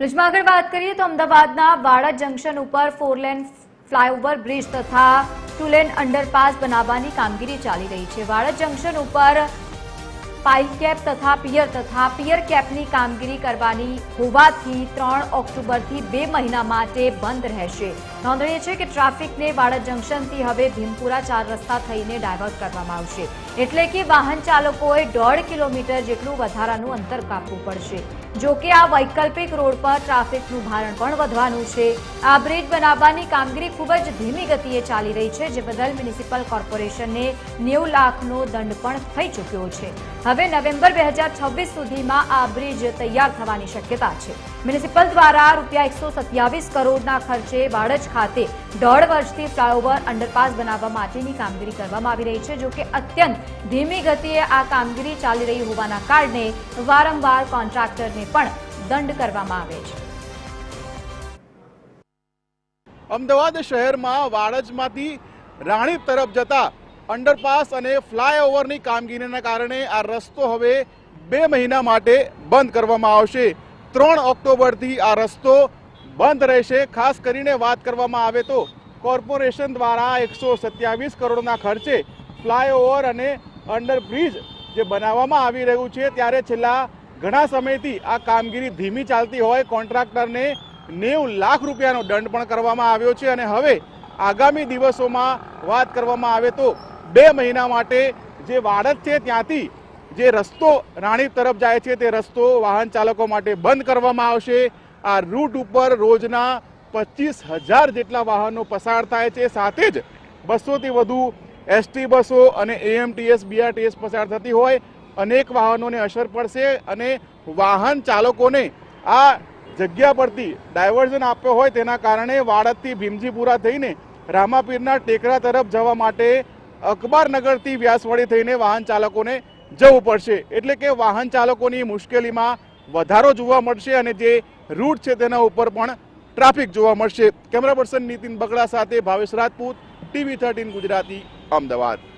બ્રિજમાં આગળ વાત કરીએ તો અમદાવાદના વાડા જંકશન ઉપર ફોર લેન ફ્લાયઓવર બ્રિજ તથા ટુ લેન અંડરપાસ બનાવવાની કામગીરી ચાલી રહી છે. વાડા જંકશન ઉપર પાઇલ કેપ તથા પિયર તથા પિયર કેપની કામગીરી કરવાની હોવાથી ત્રણ ઓક્ટોબરથી બે મહિના માટે બંધ રહેશે. નોંધનીય છે કે ટ્રાફિકને વાડા જંકશનથી હવે ભીમપુરા ચાર રસ્તા થઈને ડાયવર્ટ કરવામાં આવશે. એટલે કે વાહન ચાલકોએ દોઢ કિલોમીટર જેટલું વધારાનું અંતર કાપવું પડશે. જો કે આ વૈકલ્પિક રોડ પર ટ્રાફિકનું ભારણ પણ વધવાનું છે. આ બ્રિજ બનાવવાની કામગીરી ખૂબ જ ધીમી ગતિએ ચાલી રહી છે, જે બદલ મ્યુનિસિપલ કોર્પોરેશનને નેવું લાખનો દંડ પણ થઈ ચૂક્યો છે. હવે નવેમ્બર બે હજાર છવ્વીસ સુધીમાં આ બ્રિજ તૈયાર થવાની શક્યતા છે. મ્યુનિસિપલ દ્વારા રૂપિયા એકસો સત્યાવીસ કરોડના ખર્ચે વાડજ ખાતે દોઢ વર્ષથી ફ્લાયઓવર અંડરપાસ બનાવવા માટેની કામગીરી કરવામાં આવી રહી છે, જો કે અત્યંત ધીમી ગતિએ આ કામગીરી ચાલી રહી હોવાના કારણે વારંવાર કોન્ટ્રાક્ટરને પણ દંડ કરવામાં આવે છે. અમદાવાદ શહેરમાં વાડજમાંથી રાણીપ તરફ જતા અંડરપાસ અને ફ્લાયઓવરની કામગીરીના કારણે આ રસ્તો હવે બે મહિના માટે બંધ કરવામાં આવશે. ત્રણ ઓક્ટોબરથી આ રસ્તો બંધ રહેશે. ખાસ કરીને વાત કરવામાં આવે તો કોર્પોરેશન દ્વારા એકસો સત્યાવીસ કરોડના ખર્ચે ફ્લાયઓવર અને અંડરબ્રિજ જે બનાવવામાં આવી રહ્યું છે, ત્યારે છેલ્લા ઘણા સમયથી આ કામગીરી ધીમી ચાલતી હોય. કોન્ટ્રાક્ટરને નેવું લાખ રૂપિયાનો દંડ પણ કરવામાં આવ્યો છે અને હવે આગામી દિવસોમાં વાત કરવામાં આવે તો બે મહિના માટે જે વાડજ છે, ત્યાંથી જે રસ્તો રાણીપ તરફ જાય છે, તે રસ્તો વાહન ચાલકો માટે બંધ કરવામાં આવશે. આ રૂટ ઉપર રોજના પચીસ હજાર જેટલા વાહનો પસાર થાય છે. સાથે જ બસોથી વધુ એસટી બસો અને એએમટીએસ બીઆરટીએસ પસાર થતી હોય. અનેક વાહનોને અસર પડશે અને વાહન ચાલકોને આ જગ્યા પરથી ડાયવર્ઝન આપ્યો હોય તેના કારણે વાડદથી ભીમજીપુરા થઈને રામાપીરના ટેકરા તરફ જવા માટે અકબરનગરથી વ્યાસવાડી થઈને વાહન ચાલકોને જવું પડશે. એટલે કે વાહન ચાલકોની મુશ્કેલીમાં વધારો જોવા મળશે અને જે રૂટ છે તેના ઉપર પણ ટ્રાફિક જોવા મળશે. કેમેરા પર્સન નીતિન બગડા સાથે ભાવેશ રાજપૂત, ટીવી થર્ટીન ગુજરાતી, અમદાવાદ.